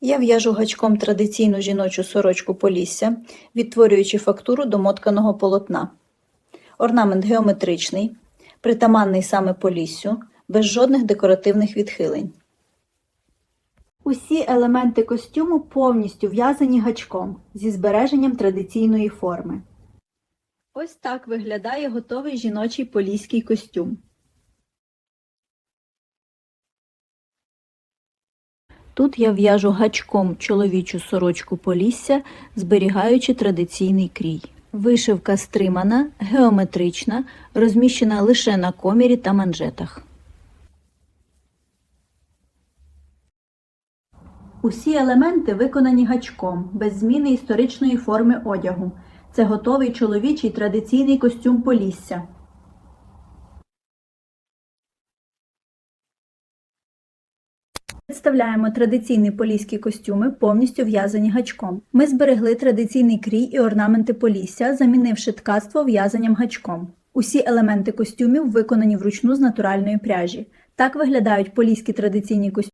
Я в'яжу гачком традиційну жіночу сорочку полісся, відтворюючи фактуру домотканого полотна. Орнамент геометричний, притаманний саме поліссю, без жодних декоративних відхилень. Усі елементи костюму повністю в'язані гачком зі збереженням традиційної форми. Ось так виглядає готовий жіночий поліський костюм. Тут я в'яжу гачком чоловічу сорочку полісся, зберігаючи традиційний крій. Вишивка стримана, геометрична, розміщена лише на комірі та манжетах. Усі елементи виконані гачком, без зміни історичної форми одягу. Це готовий чоловічий традиційний костюм полісся. Представляємо традиційні поліські костюми, повністю в'язані гачком. Ми зберегли традиційний крій і орнаменти полісся, замінивши ткацтво в'язанням гачком. Усі елементи костюмів виконані вручну з натуральної пряжі. Так виглядають поліські традиційні костюми.